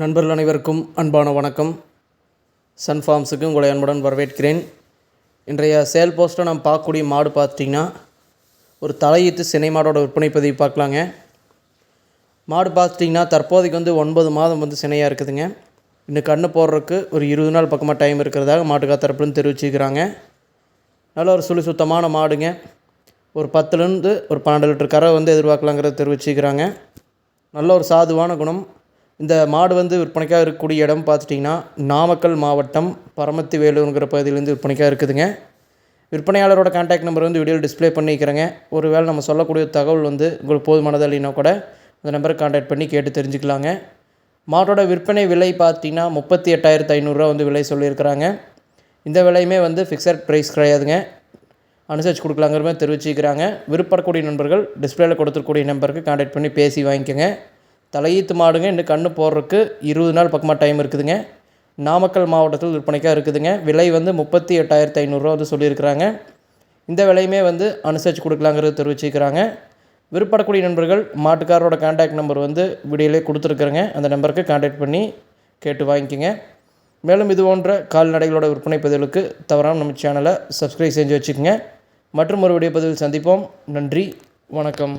நண்பர்கள் அனைவருக்கும் அன்பான வணக்கம். சன் ஃபார்ம்ஸுக்கு உங்களை அன்புடன் வரவேற்கிறேன். இன்றைய சேல் போஸ்ட்டை நம்ம பார்க்கக்கூடிய மாடு பார்த்துட்டிங்கன்னா ஒரு தலையீத்து சினை மாடோட விற்பனை பதிவு பார்க்கலாங்க. மாடு பார்த்துட்டிங்கன்னா தற்போதைக்கு வந்து ஒன்பது மாதம் வந்து சினையாக இருக்குதுங்க. இன்னும் கண்ணு போடுறதுக்கு ஒரு இருபது நாள் பக்கமாக டைம் இருக்கிறதாக மாட்டுக்கா தரப்புன்னு தெரிவிச்சுக்கிறாங்க நல்ல ஒரு சுழி சுத்தமான மாடுங்க. ஒரு பத்துலேருந்து ஒரு பன்னெண்டு லிட்டர் கரை வந்து எதிர்பார்க்கலாங்கிறத தெரிவிச்சுக்கிறாங்க நல்ல ஒரு சாதுவான குணம். இந்த மாடு வந்து விற்பனைக்காக இருக்கக்கூடிய இடம் பார்த்துட்டிங்கன்னா நாமக்கல் மாவட்டம் பரமத்தி வேலூருங்கிற பகுதியிலேருந்து விற்பனைக்காக இருக்குதுங்க. விற்பனையாளரோட கான்டாக்ட் நம்பர் வந்து வீடியோவில் டிஸ்ப்ளே பண்ணிக்கிறேங்க. ஒருவேளை நம்ம சொல்லக்கூடிய தகவல் வந்து உங்களுக்கு போதுமானது இல்லைன்னா கூட அந்த நம்பருக்கு கான்டாக்ட் பண்ணி கேட்டு தெரிஞ்சுக்கலாங்க. மாட்டோட விற்பனை விலை பார்த்தீங்கன்னா முப்பத்தி எட்டாயிரத்து ஐநூறுரூவா வந்து விலை சொல்லியிருக்கிறாங்க. இந்த விலையுமே வந்து ஃபிக்ஸட் ப்ரைஸ் கிடையாதுங்க. அனுசரித்து கொடுக்கலாங்கிற மாதிரி தெரிவிச்சுக்கிறாங்க. விருப்பப்படக்கூடிய நண்பர்கள் டிஸ்பிளேயில் கொடுத்துருக்கூடிய நம்பருக்கு கான்டாக்ட் பண்ணி பேசி வாங்கிக்கோங்க. தலையீத்து மாடுங்க இன்னும் கன்று போடுறதுக்கு இருபது நாள் பக்கமாக டைம் இருக்குதுங்க. நாமக்கல் மாவட்டத்தில் விற்பனைக்காக இருக்குதுங்க. விலை வந்து முப்பத்தி எட்டாயிரத்து ஐநூறுரூவா வந்து சொல்லியிருக்கிறாங்க. இந்த விலையுமே வந்து அனுசரித்து கொடுக்கலாங்கிறது தெரிவிச்சிருக்கிறாங்க. விருப்பப்படக்கூடிய நண்பர்கள் மாட்டுக்காரரோட கான்டாக்ட் நம்பர் வந்து வீடியோலே கொடுத்துருக்குறேங்க. அந்த நம்பருக்கு கான்டாக்ட் பண்ணி கேட்டு வாங்கிக்கோங்க. மேலும் இது போன்ற கால்நடைகளோட விற்பனை பதிவுகளுக்கு தவறாமல் நம்ம சேனலை சப்ஸ்கிரைப் செஞ்சு வச்சுக்கோங்க. மற்றும் ஒரு வீடியோ பதிவில் சந்திப்போம். நன்றி வணக்கம்.